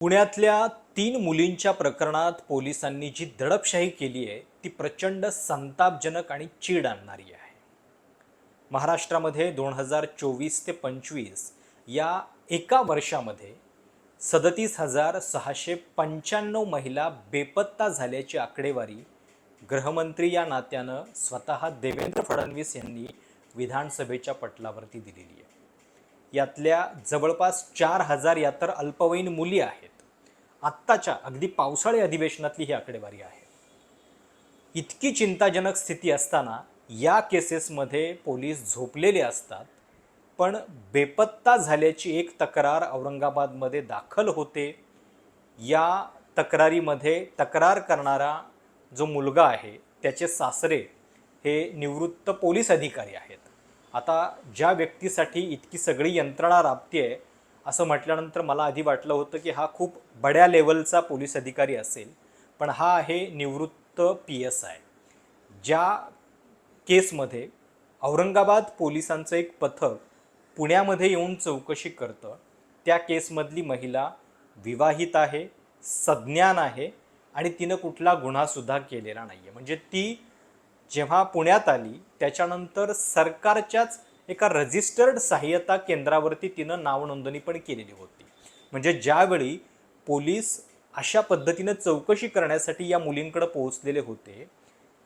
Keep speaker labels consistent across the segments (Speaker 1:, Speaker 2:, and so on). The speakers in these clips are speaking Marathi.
Speaker 1: पुण्यातल्या तीन मुलींच्या प्रकरणात पोलिसांनी जी दडपशाही केली आहे ती प्रचंड संतापजनक आणि चीड आणणारी आहे. महाराष्ट्रामध्ये दोन हजार चोवीस ते पंचवीस या एका वर्षामध्ये सदतीस हजार सहाशे पंच्याण्णव महिला बेपत्ता झाल्याची आकडेवारी गृहमंत्री या नात्यानं स्वतः देवेंद्र फडणवीस यांनी विधानसभेच्या पटलावरती दिलेली आहे. यातल्या जवळपास चार हजार या तर अल्पवयीन मुली आहेत. आत्ताच्या अगदी पावसाळी अधिवेशनातली ही आकडेवारी आहे. इतकी चिंताजनक स्थिती असताना या केसेसमध्ये पोलीस झोपलेले असतात पण बेपत्ता झाल्याची एक तक्रार औरंगाबादमध्ये दाखल होते. या तक्रारीमध्ये तक्रार करणारा जो मुलगा आहे त्याचे सासरे हे निवृत्त पोलीस अधिकारी आहेत. आता ज्या व्यक्तीसाठी इतकी सगळी यंत्रणा राबते आहे असं म्हटल्यानंतर मला आधी वाटलं होतं की हा खूप बड्या लेवलचा पोलीस अधिकारी असेल पण हा आहे निवृत्त पी एस आय. ज्या केसमध्ये औरंगाबाद पोलिसांचं एक पथक पुण्यामध्ये येऊन चौकशी करतं त्या केसमधली महिला विवाहित आहे सज्ञान आहे आणि तिनं कुठला गुन्हासुद्धा केलेला नाही आहे म्हणजे ती जेव्हा पुण्यात आली त्याच्यानंतर सरकारच्याच एका रजिस्टर्ड सहाय्यता केंद्रावरती तिनं नाव नोंदणी पण केलेली होती. म्हणजे ज्यावेळी पोलीस अशा पद्धतीनं चौकशी करण्यासाठी या मुलींकडे पोहोचलेले होते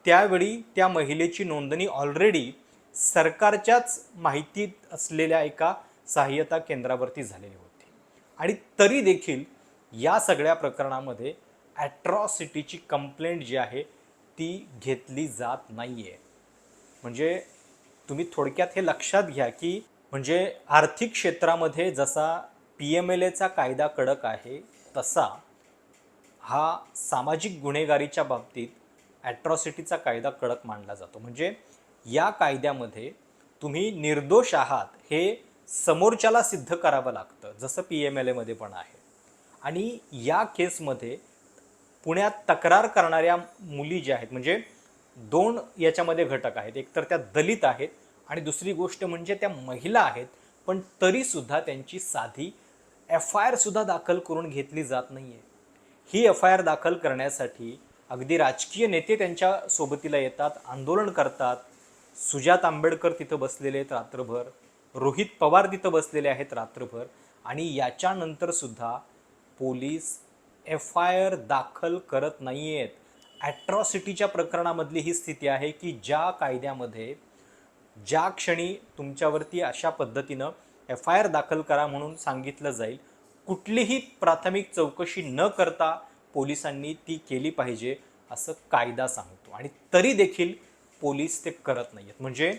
Speaker 1: त्यावेळी त्या महिलेची नोंदणी ऑलरेडी सरकारच्याच माहितीत असलेल्या एका सहाय्यता केंद्रावरती झालेली होती. आणि तरी देखील या सगळ्या प्रकरणामध्ये ॲट्रॉसिटीची कंप्लेंट जी आहे ती घेतली जात नाही आहे म्हणजे तुम्ही थोडक्यात हे लक्षात घ्या की म्हणजे आर्थिक क्षेत्रामध्ये जसा पी एम एल एचा कायदा कडक आहे तसा हा सामाजिक गुन्हेगारीच्या बाबतीत ॲट्रॉसिटीचा कायदा कडक मानला जातो. म्हणजे या कायद्यामध्ये तुम्ही निर्दोष आहात हे समोरच्याला सिद्ध करावं लागतं जसं पी एम एल एमध्ये पण आहे. आणि या केसमध्ये पुण्यात तक्रार करणाऱ्या मुली ज्या आहेत म्हणजे दोन याच्यामध्ये घटक आहेत. एक तर त्या दलित आहेत आणि दुसरी गोष्ट म्हणजे त्या महिला आहेत पण तरीसुद्धा त्यांची साधी एफ आय आरसुद्धा दाखल करून घेतली जात नाही आहे ही एफ आय आर दाखल करण्यासाठी अगदी राजकीय नेते त्यांच्या सोबतीला येतात आंदोलन करतात. सुजात आंबेडकर तिथं बसलेले आहेत रात्रभर. रोहित पवार तिथं बसलेले आहेत रात्रभर. आणि याच्यानंतरसुद्धा पोलीस एफ आय आर दाखल करत नाही आहेत ॲट्रॉसिटीच्या प्रकरणामधली ही स्थिती आहे की ज्या कायद्यामध्ये ज्या क्षणी तुमच्यावरती अशा पद्धतीनं एफ आय आर दाखल करा म्हणून सांगितलं जाईल कुठलीही प्राथमिक चौकशी न करता पोलिसांनी ती केली पाहिजे असं कायदा सांगतो. आणि तरी देखील पोलीस ते करत नाही आहेत म्हणजे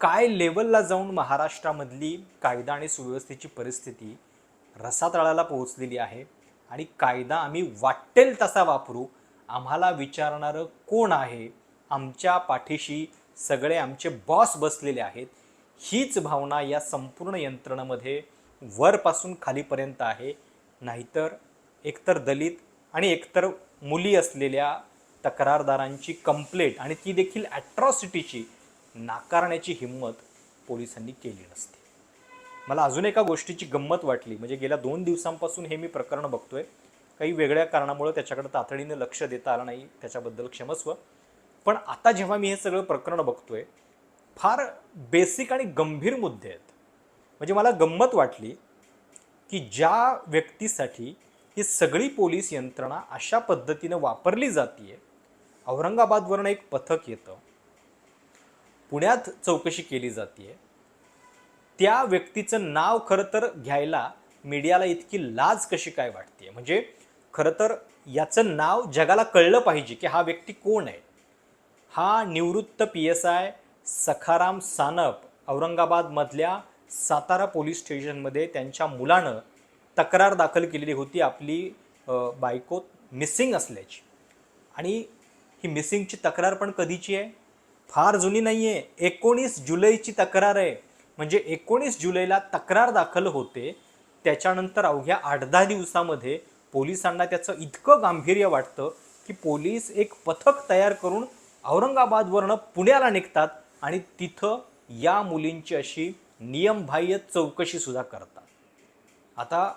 Speaker 1: काय लेवलला जाऊन महाराष्ट्रामधली कायदा आणि सुव्यवस्थेची परिस्थिती रसातळाला पोहोचलेली आहे आणि कायदा आम्ही वाटेल तसा वापरू आम्हाला विचारणारं कोण आहे? आमच्या पाठीशी सगळे आमचे बॉस बसलेले आहेत. हीच भावना या संपूर्ण यंत्रणेमध्ये वरपासून खालीपर्यंत आहे. नाहीतर एकतर दलित आणि एकतर मुली असलेल्या तक्रारदारांची कंप्लेंट आणि ती देखील ॲट्रॉसिटीची नाकारण्याची हिंमत पोलिसांनी केली नसते. मला अजून एका गोष्टीची गंमत वाटली. म्हणजे गेल्या दोन दिवसांपासून हे मी प्रकरण बघतोय. काही वेगळ्या कारणामुळं त्याच्याकडे तातडीनं लक्ष देता आलं नाही त्याच्याबद्दल क्षमस्व. पण आता जेव्हा मी हे सगळं प्रकरण बघतोय फार बेसिक आणि गंभीर मुद्दे आहेत. म्हणजे मला गंमत वाटली की ज्या व्यक्तीसाठी ही सगळी पोलीस यंत्रणा अशा पद्धतीनं वापरली जाते औरंगाबादवरनं एक पथक येतं. पुण्यात चौकशी केली जाते त्या व्यक्तीचं नाव खरं तर घ्यायला मीडियाला इतकी लाज कशी काय वाटते म्हणजे खरं तर याचं नाव जगाला कळलं पाहिजे की हा व्यक्ती कोण आहे. हा निवृत्त P S I Sakharam Sanap औरंगाबादमधल्या Satara police स्टेशनमध्ये त्यांच्या मुलानं तक्रार दाखल केलेली होती आपली बायको मिसिंग असल्याची. आणि ही मिसिंगची तक्रार पण कधीची आहे? फार जुनी नाही आहे एकोणीस जुलैची तक्रार आहे. म्हणजे एकोणीस जुलैला तक्रार दाखल होते. त्याच्यानंतर अवघ्या आठ दहा दिवसामध्ये पोलिसांना त्याचं इतकं गांभीर्य वाटतं की पोलीस एक पथक तयार करून औरंगाबादवरनं पुण्याला निघतात आणि तिथं या मुलींची अशी नियमबाह्य चौकशीसुद्धा करतात. आता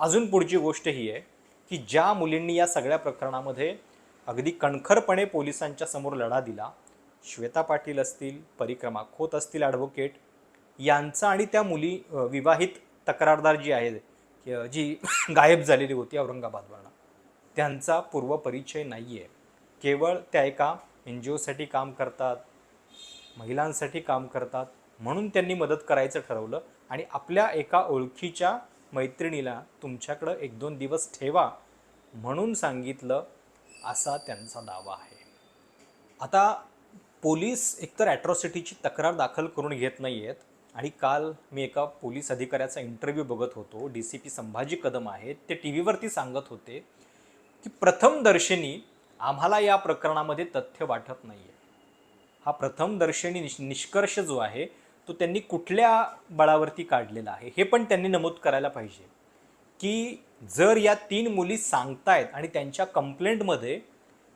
Speaker 1: अजून पुढची गोष्ट ही आहे की ज्या मुलींनी या सगळ्या प्रकरणामध्ये अगदी कणखरपणे पोलिसांच्या समोर लढा दिला श्वेता पाटील असतील परिक्रमा खोत असतील ॲडव्होकेट यांचा आणि त्या मुली विवाहित तक्रारदार जी आहेत जी गायब झालेली होती औरंगाबादवरनं त्यांचा पूर्व परिचय नाही आहे केवळ त्या एका एन जी ओसाठी काम करतात महिलांसाठी काम करतात म्हणून त्यांनी मदत करायचं ठरवलं आणि आपल्या एका ओळखीच्या मैत्रिणीला तुमच्याकडं एक दोन दिवस ठेवा म्हणून सांगितलं असा त्यांचा दावा आहे. आता पोलीस एकतर ॲट्रॉसिटीची तक्रार दाखल करून घेत नाही आहेत आणि काल मी एका पोलीस अधिकाऱ्याचा इंटरव्ह्यू बघत होतो. D C P Sambhaji Kadam आहेत. ते टी व्हीवरती सांगत होते की प्रथमदर्शनी आम्हाला या प्रकरणामध्ये तथ्य वाटत नाही आहे हा प्रथम दर्शनी निष्कर्ष जो आहे तो त्यांनी कुठल्या बळावरती काढलेला आहे हे पण त्यांनी नमूद करायला पाहिजे. की जर या तीन मुली सांगतायत आणि त्यांच्या कंप्लेंटमध्ये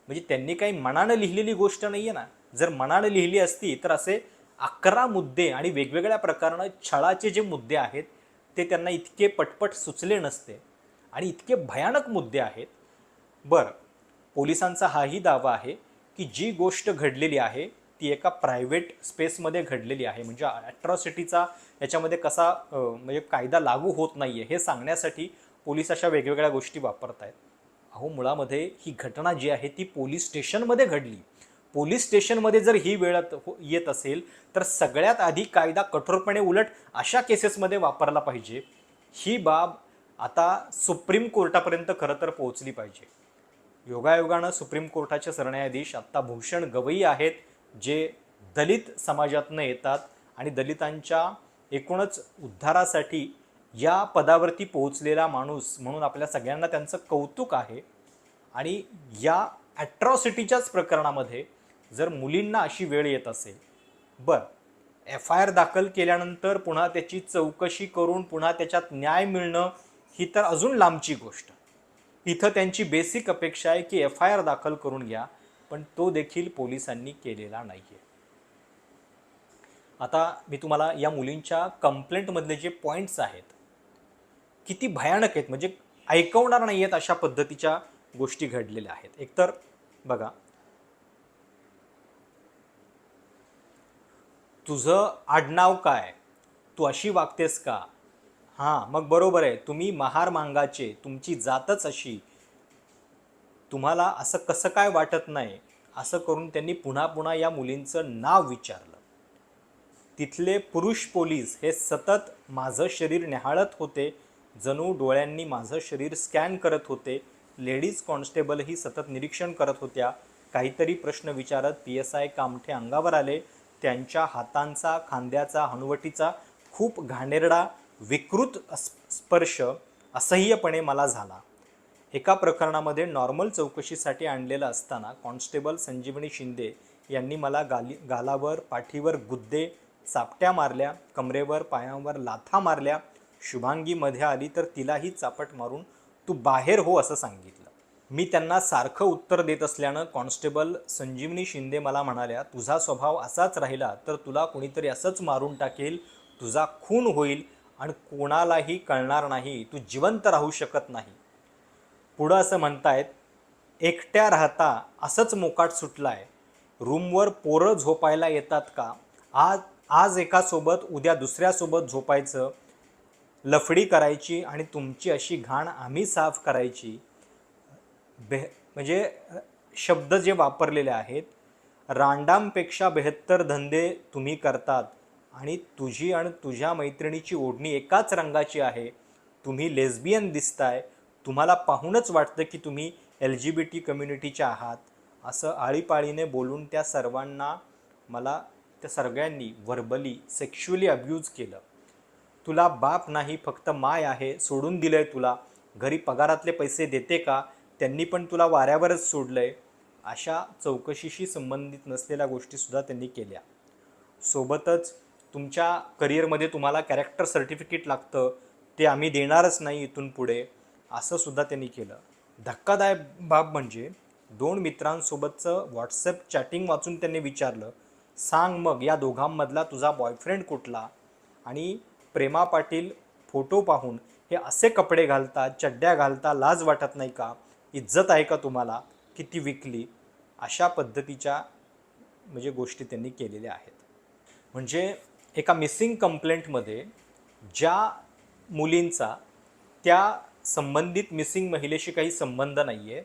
Speaker 1: म्हणजे त्यांनी काही मनानं लिहिलेली गोष्ट नाही आहे ना जर मनानं लिहिली असती तर असे अकरा मुद्दे आणि वेगवेगळ्या प्रकारानं छळाचे जे मुद्दे आहेत ते त्यांना इतके पटपट सुचले नसते आणि इतके भयानक मुद्दे आहेत. बरं पोलिसांचा हाही दावा आहे की जी गोष्ट घडलेली आहे ती एका प्रायव्हेट स्पेसमध्ये घडलेली आहे. म्हणजे ॲट्रॉसिटीचा याच्यामध्ये कसा म्हणजे कायदा लागू होत नाही आहे हे सांगण्यासाठी पोलीस अशा वेगवेगळ्या गोष्टी वापरत आहेत अहो मुळामध्ये ही घटना जी आहे ती पोलीस स्टेशनमध्ये घडली. पोलीस स्टेशनमध्ये जर ही वेळात हो- येत असेल तर सगळ्यात आधी कायदा कठोरपणे उलट अशा केसेसमध्ये वापरला पाहिजे. ही बाब आता सुप्रीम कोर्टापर्यंत खरं तर पोहोचली पाहिजे. योगायोगानं सुप्रीम कोर्टाचे सरन्यायाधीश आत्ता भूषण गवई आहेत जे दलित समाजातनं येतात आणि दलितांच्या एकूणच उद्धारासाठी या पदावरती पोहोचलेला माणूस म्हणून आपल्या सगळ्यांना त्यांचं कौतुक आहे. आणि या ॲट्रॉसिटीच्याच प्रकरणामध्ये जर मुलींना अशी वेळ येत असेल बरं एफ आय आर दाखल केल्यानंतर पुन्हा त्याची चौकशी करून पुन्हा त्याच्यात न्याय मिळणं ही तर अजून लांबची गोष्ट. इथं त्यांची बेसिक अपेक्षा आहे की एफ आय आर दाखल करून घ्या पण तो देखील पोलिसांनी केलेला नाही आहे आता मी तुम्हाला या मुलींच्या कंप्लेंटमधले जे पॉईंट्स आहेत किती भयानक आहेत म्हणजे ऐकवणार नाही आहेत अशा पद्धतीच्या गोष्टी घडलेल्या आहेत. एकतर बघा तुझं आडनाव काय? तू अशी वागतेस का? हां मग बरोबर आहे. तुम्ही महार मांगाचे तुमची जातच अशी. तुम्हाला असं कसं काय वाटत नाही? असं करून त्यांनी पुन्हा पुन्हा या मुलींचं नाव विचारलं. तिथले पुरुष पोलीस हे सतत माझं शरीर न्याहाळत होते. जणू डोळ्यांनी माझं शरीर स्कॅन करत होते. लेडीज कॉन्स्टेबलही सतत निरीक्षण करत होत्या. काहीतरी प्रश्न विचारत पी एस आय कामठे अंगावर आले. त्यांच्या हातांचा खांद्याचा हनुवटीचा खूप घाणेरडा विकृत स्पर्श असह्यपणे मला झाला. एका प्रकरणामध्ये नॉर्मल चौकशीसाठी आणलेलं असताना कॉन्स्टेबल संजीवनी शिंदे यांनी मला गाली गालावर पाठीवर गुद्दे चापट्या मारल्या कमरेवर पायांवर लाथा मारल्या शुभांगी मध्ये आली तर तिलाही चापट मारून तू बाहेर हो असं सांगितलं. मी त्यांना सारखं उत्तर देत असल्यानं कॉन्स्टेबल संजीवनी शिंदे मला म्हणाल्या तुझा स्वभाव असाच राहिला तर तुला कोणीतरी असंच मारून टाकेल. तुझा खून होईल आणि कोणालाही कळणार नाही. तू जिवंत राहू शकत नाही. पुढं असं म्हणतायत एकट्या राहता असंच मोकाट सुटलाय. रूमवर पोरं झोपायला येतात का? आज आज एकासोबत उद्या दुसऱ्यासोबत झोपायचं. लफडी करायची आणि तुमची अशी घाण आम्ही साफ करायची. बे म्हणजे शब्द जे वापरलेले आहेत रांडांपेक्षा बेहत्तर धंदे तुम्ही करतात आणि तुझी आणि तुझ्या मैत्रिणीची ओढणी एकाच रंगाची आहे तुम्ही लेस्बियन दिसताय तुम्हाला पाहूनच वाटतं की तुम्ही एल जी बी टी कम्युनिटीच्या आहात. असं आळीपाळीने बोलून त्या सर्वांना मला त्या सगळ्यांनी व्हर्बली सेक्शुअली अब्यूज केलं. तुला बाप नाही फक्त माय आहे सोडून दिलं आहे तुला. घरी पगारातले पैसे देते का? त्यांनी पण तुला वाऱ्यावरच सोडलंय. अशा चौकशीशी संबंधित नसलेल्या गोष्टीसुद्धा त्यांनी केल्या. सोबतच तुमच्या करिअरमध्ये तुम्हाला कॅरेक्टर सर्टिफिकेट लागतं. ते आम्ही देणारच नाही इथून पुढे. असं सुद्धा त्यांनी केलं. धक्कादायक बाब म्हणजे दोन मित्रांसोबतचं व्हॉट्सअप चॅटिंग वाचून त्यांनी विचारलं सांग मग या दोघांमधला तुझा बॉयफ्रेंड कुठला? आणि प्रेमा पाटील फोटो पाहून हे असे कपडे घालतात चड्ड्या घालता लाज वाटत नाही का? इज्जत आहे का तुम्हाला? किती विकली? अशा पद्धतीच्या म्हणजे गोष्टी त्यांनी केलेल्या आहेत. म्हणजे एका मिसिंग कंप्लेंटमध्ये ज्या मुलींचा त्या संबंधित मिसिंग महिलेशी काही संबंध नाही आहे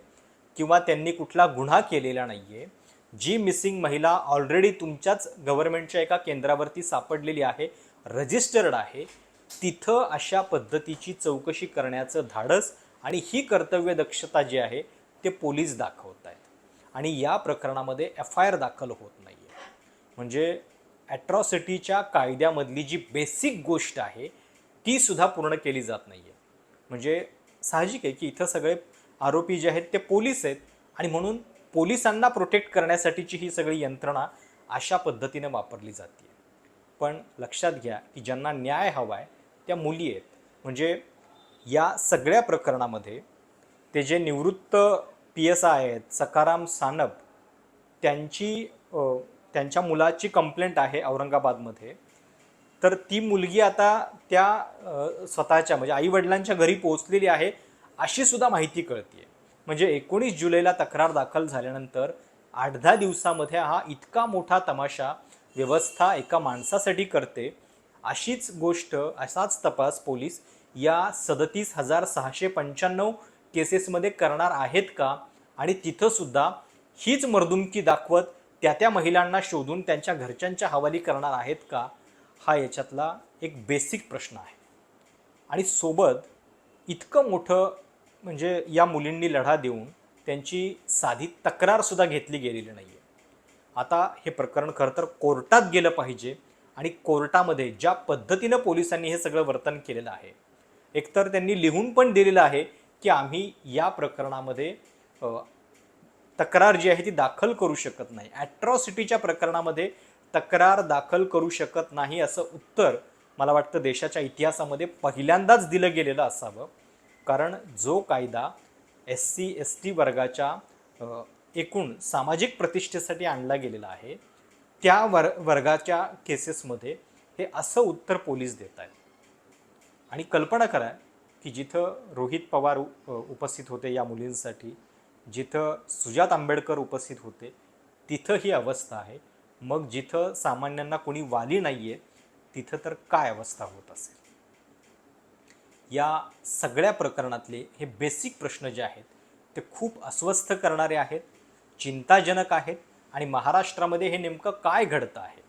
Speaker 1: किंवा त्यांनी कुठला गुन्हा केलेला नाही आहे जी मिसिंग महिला ऑलरेडी तुमच्याच गव्हर्नमेंटच्या एका केंद्रावरती सापडलेली आहे रजिस्टर्ड आहे तिथं अशा पद्धतीची चौकशी करण्याचं धाडस आणि ही कर्तव्य दक्षता जी आहे ते पोलीस दाखवत आहेत. आणि या प्रकरणामध्ये एफ आय आर दाखल होत नाही आहे म्हणजे ॲट्रॉसिटीच्या कायद्यामधली जी बेसिक गोष्ट आहे ती सुद्धा पूर्ण केली जात नाही आहे म्हणजे साहजिक आहे की इथं सगळे आरोपी जे आहेत ते पोलीस आहेत आणि म्हणून पोलिसांना प्रोटेक्ट करण्यासाठीची ही सगळी यंत्रणा अशा पद्धतीने वापरली जाते पण लक्षात घ्या की ज्यांना न्याय हवा आहे त्या मुली आहेत. म्हणजे या सगळ्या प्रकरणामध्ये ते जे निवृत्त पी एस आय आहेत सकाराम सानप त्यांची त्यांच्या मुलाची कंप्लेंट आहे औरंगाबादमध्ये. तर ती मुलगी आता त्या स्वतःच्या म्हणजे आईवडिलांच्या घरी पोहोचलेली आहे अशी सुद्धा माहिती कळते म्हणजे एकोणीस जुलैला तक्रार दाखल झाल्यानंतर आठ दहा दिवसामध्ये हा इतका मोठा तमाशा व्यवस्था एका माणसासाठी करते अशीच गोष्ट असाच तपास पोलीस या सदतीस हजार सहाशे पंच्याण्णव केसेसमध्ये करणार आहेत का? आणि तिथंसुद्धा हीच मर्दुमकी दाखवत त्या त्या महिलांना शोधून त्यांच्या घरच्यांच्या हवाली करणार आहेत का? हा याच्यातला एक बेसिक प्रश्न आहे. आणि सोबत इतकं मोठं म्हणजे या मुलींनी लढा देऊन त्यांची साधी तक्रारसुद्धा घेतली गेलेली नाही आहे आता हे प्रकरण खरं तर कोर्टात गेलं पाहिजे आणि कोर्टामध्ये ज्या पद्धतीनं पोलिसांनी हे सगळं वर्तन केलेलं आहे एकतर त्यांनी लिहून पण दिलेलं आहे की आम्ही या प्रकरणामध्ये तक्रार जी आहे ती दाखल करू शकत नाही. ॲट्रॉसिटीच्या प्रकरणामध्ये तक्रार दाखल करू शकत नाही असं उत्तर मला वाटतं देशाच्या इतिहासामध्ये पहिल्यांदाच दिलं गेलेलं असावं. कारण जो कायदा एस सी एस टी वर्गाच्या एकूण सामाजिक प्रतिष्ठेसाठी आणला गेलेला आहे त्या वर वर्गाच्या केसेसमध्ये हे असं उत्तर पोलीस देत आहेत. आणि कल्पना करा की जिथं रोहित पवार उपस्थित होते या मुलींसाठी जिथं सुजात आंबेडकर उपस्थित होते तिथं ही अवस्था आहे. मग जिथं सामान्यांना कोणी वाली नाही आहे तिथं तर काय अवस्था होत असेल? या सगळ्या प्रकरणातले हे बेसिक प्रश्न जे आहेत ते खूप अस्वस्थ करणारे आहेत चिंताजनक आहेत आणि महाराष्ट्रामध्ये हे नेमकं काय घडतं आहे?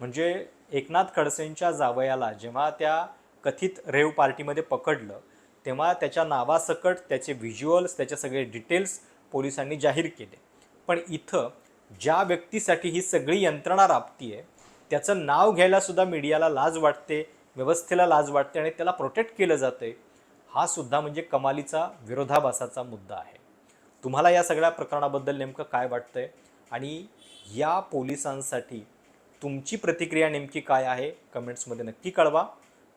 Speaker 1: म्हणजे एकनाथ खडसेंच्या जावयाला जेव्हा त्या कथित रेव पार्टीमध्ये पकडलं तेव्हा त्याच्या नावासकट त्याचे व्हिज्युअल्स त्याचे सगळे डिटेल्स पोलिसांनी जाहीर केले. पण इथं ज्या व्यक्तीसाठी ही सगळी यंत्रणा राबती आहे त्याचं नाव घ्यायलासुद्धा मीडियाला लाज वाटते व्यवस्थेला लाज वाटते आणि त्याला प्रोटेक्ट केलं जातं हा सुद्धा म्हणजे कमालीचा विरोधाभासाचा मुद्दा आहे. तुम्हाला या सगळ्या प्रकरणाबद्दल नेमकं काय वाटतंय? आणि या पोलिसांसाठी तुमची प्रतिक्रिया नेमकी काय आहे? कमेंट्समध्ये नक्की कळवा.